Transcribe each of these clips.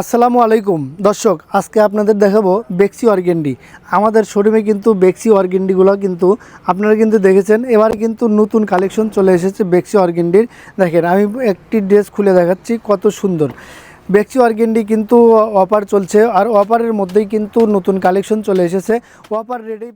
আসসালামু আলাইকুম। দর্শক, আজকে আপনাদের দেখাবো বেক্সি অর্গেন্ডি। আমাদের শোরুমে কিন্তু বেক্সি অর্গেন্ডিগুলো কিন্তু আপনারা কিন্তু দেখেছেন। এবারে কিন্তু নতুন কালেকশন চলে এসেছে বেক্সি অর্গেন্ডির। দেখেন, আমি একটি ড্রেস খুলে দেখাচ্ছি, কত সুন্দর। বেক্সি অর্গেন্ডি কিন্তু অফার চলছে, আর অফারের মধ্যেই কিন্তু নতুন কালেকশন চলে এসেছে। অফার রেডি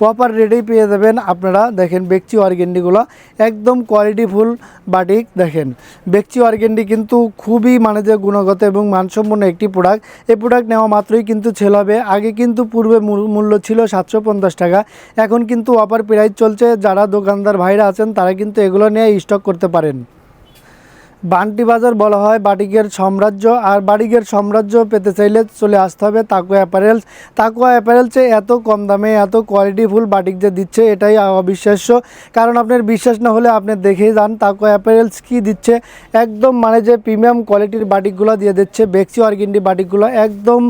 ওয়াপার রেডি পেয়ে যাবেন আপনারা। দেখেন বেকচি অর্গেন্ডিগুলো একদম কোয়ালিটিফুল বাটিক দেখেন। বেকচি অর্গেন্ডি কিন্তু খুবই মানে যে গুণগত এবং মানসম্পন্ন একটি প্রোডাক্ট এই প্রোডাক্ট নেওয়া মাত্রই কিন্তু ছেল হবে। আগে কিন্তু পূর্বে মূল্য ছিল সাতশো পঞ্চাশ টাকা। এখন কিন্তু অফার প্রাইস চলছে। যারা দোকানদার ভাইরা আছেন, তারা কিন্তু এগুলো নিয়ে স্টক করতে পারেন। বান্টি বাজার বলা হয়, বাটিকের সাম্রাজ্য, আর বাটিকের সাম্রাজ্য পেতে চাইলে চলে আসতে হবে তাকুয়া অ্যাপারেলস। তাকুয়া অ্যাপারেলসে এত কম দামে এত কোয়ালিটিফুল বাটিক যে দিচ্ছে, এটাই অবিশ্বাস্য। কারণ আপনার বিশ্বাস না হলে আপনি দেখেই যান তাকুয়া অ্যাপারেলস কি দিচ্ছে। একদম মানে যে প্রিমিয়াম কোয়ালিটির বাটিকগুলো দিয়ে দিচ্ছে, বেক্সি অর্গিন্ডি বাটিকগুলো একদম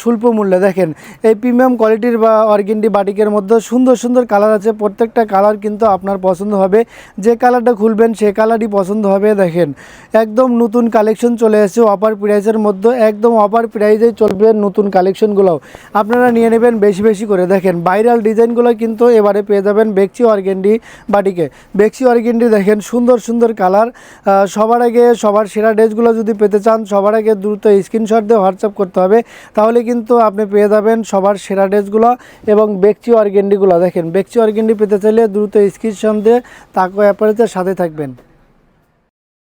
স্বল্প মূল্যে। দেখেন, এই প্রিমিয়াম কোয়ালিটির বা অর্গিন্ডি বাটিকের মধ্যে সুন্দর সুন্দর কালার আছে। প্রত্যেকটা কালার কিন্তু আপনার পছন্দ হবে। যে কালারটা খুলবেন, সে কালারই পছন্দ হবে। দেখেন একদম নতুন কালেকশন চলে এসেছে অফার প্রাইসের মধ্যে একদম অফার প্রাইসেই চলবে নতুন কালেকশনগুলোও আপনারা নিয়ে নেবেন বেশি বেশি করে। দেখেন ভাইরাল ডিজাইনগুলো কিন্তু এবারে পেয়ে যাবেন বেক্সি অর্গেন্ডি বাটিকে। বেক্সি অর্গেন্ডি দেখেন, সুন্দর সুন্দর কালার সবার আগে সবার সেরা ড্রেসগুলো যদি পেতে চান, সবার আগে দ্রুত স্ক্রিনশট দিয়ে হোয়াটসঅ্যাপ করতে হবে। তাহলে কিন্তু আপনি পেয়ে যাবেন সবার সেরা ড্রেসগুলো এবং বেক্সি অর্গেন্ডিগুলো দেখেন বেক্সি অর্গেন্ডি পেতে চাইলে দ্রুত স্ক্রিনশট দিয়ে তাকে অ্যাপারেজের সাথে থাকবেন।